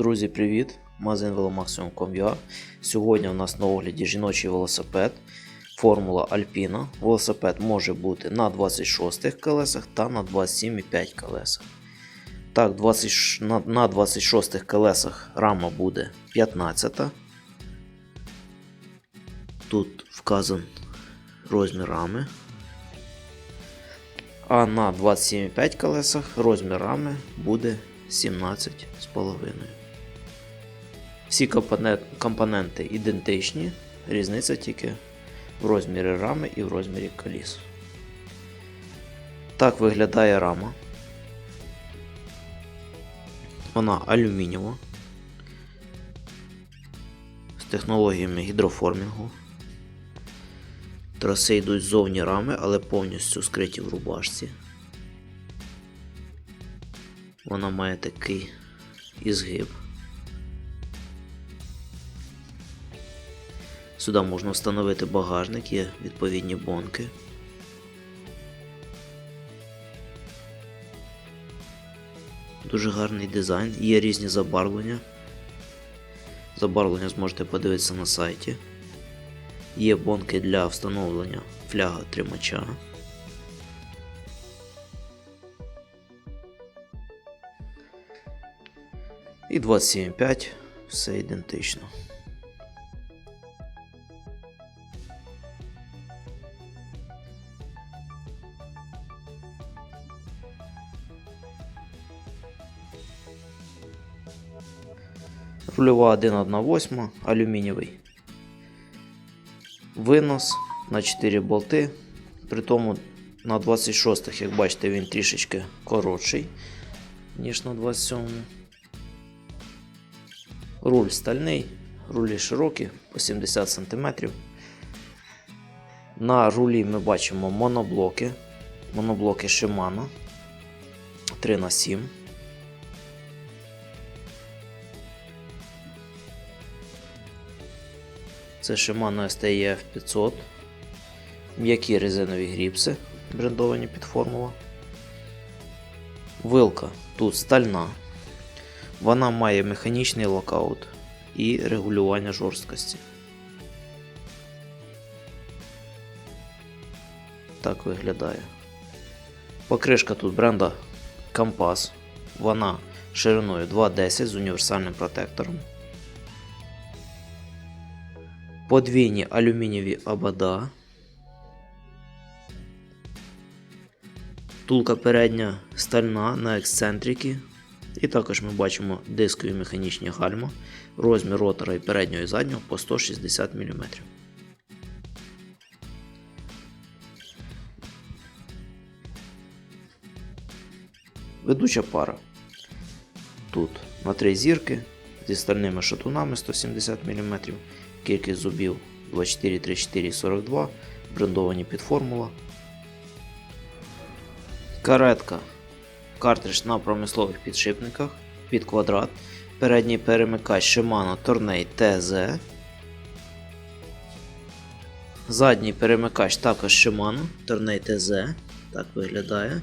Друзі, привіт! Магазин Velomaximum.com.ua Сьогодні у нас на огляді жіночий велосипед Формула Alpina. Велосипед може бути на 26 колесах та на 27,5 колесах. Так, 20, на, на 26 колесах рама буде 15. Тут вказан розмір рами. А на 27,5 колесах розмір рами буде 17,5. Всі компоненти ідентичні, різниця тільки в розмірі рами і в розмірі коліс. Так виглядає рама. Вона алюмінієва з технологіями гідроформінгу. Траси йдуть ззовні рами, але повністю скриті в рубашці. Вона має такий ізгиб. Сюди можна встановити багажник, є відповідні бонки. Дуже гарний дизайн, є різні забарвлення. Забарвлення зможете подивитися на сайті. Є бонки для встановлення фляга тримача. І 27,5 все ідентично. Рульова 1,1,8, алюмінієвий. Винос на 4 болти. При тому на 26-х, як бачите, він трішечки коротший, ніж на 27-му. Руль стальний, рулі широкі по 70 см. На рулі ми бачимо моноблоки. Моноблоки Shimano 3х7. Це Shimano STEF 500. М'які резинові гріпси, брендовані під формула. Вилка тут стальна. Вона має механічний локаут і регулювання жорсткості. Так виглядає. Покришка тут бренда Compass. Вона шириною 2,10 з універсальним протектором. Подвійні алюмінієві обода. Тулка передня стальна на ексцентрики. І також ми бачимо дискові механічні гальма. Розмір ротора і переднього і заднього по 160 мм. Ведуча пара. Тут на три зірки зі стальними шатунами 170 мм, кількість зубів 24, 34 42, брендовані під формула. Каретка. Картридж на промислових підшипниках під квадрат. Передній перемикач Shimano Tornado TZ. Задній перемикач також Shimano Tornado TZ. Так виглядає.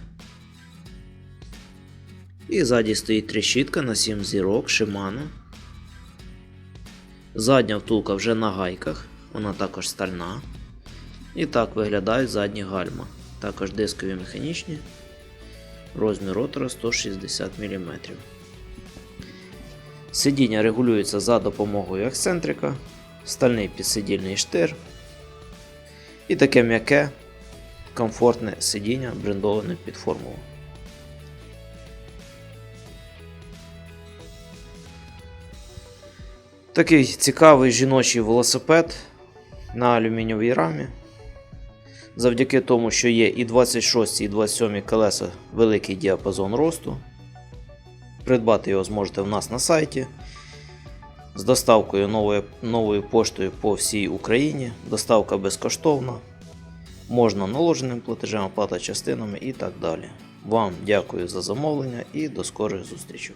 І ззаді стоїть трещітка на 7 зірок Shimano. Задня втулка вже на гайках, вона також стальна. І так виглядають задні гальма. Також дискові механічні. Розмір ротора 160 мм. Сидіння регулюється за допомогою ексцентрика, стальний підсидільний штир. І таке м'яке, комфортне сидіння брендоване під формулу. Такий цікавий жіночий велосипед на алюмінієвій рамі. Завдяки тому, що є і 26 і 27 колеса великий діапазон росту. Придбати його зможете в нас на сайті. З доставкою новою, новою поштою по всій Україні. Доставка безкоштовна. Можна наложеним платежем, оплата частинами і так далі. Вам дякую за замовлення і до скорих зустрічей.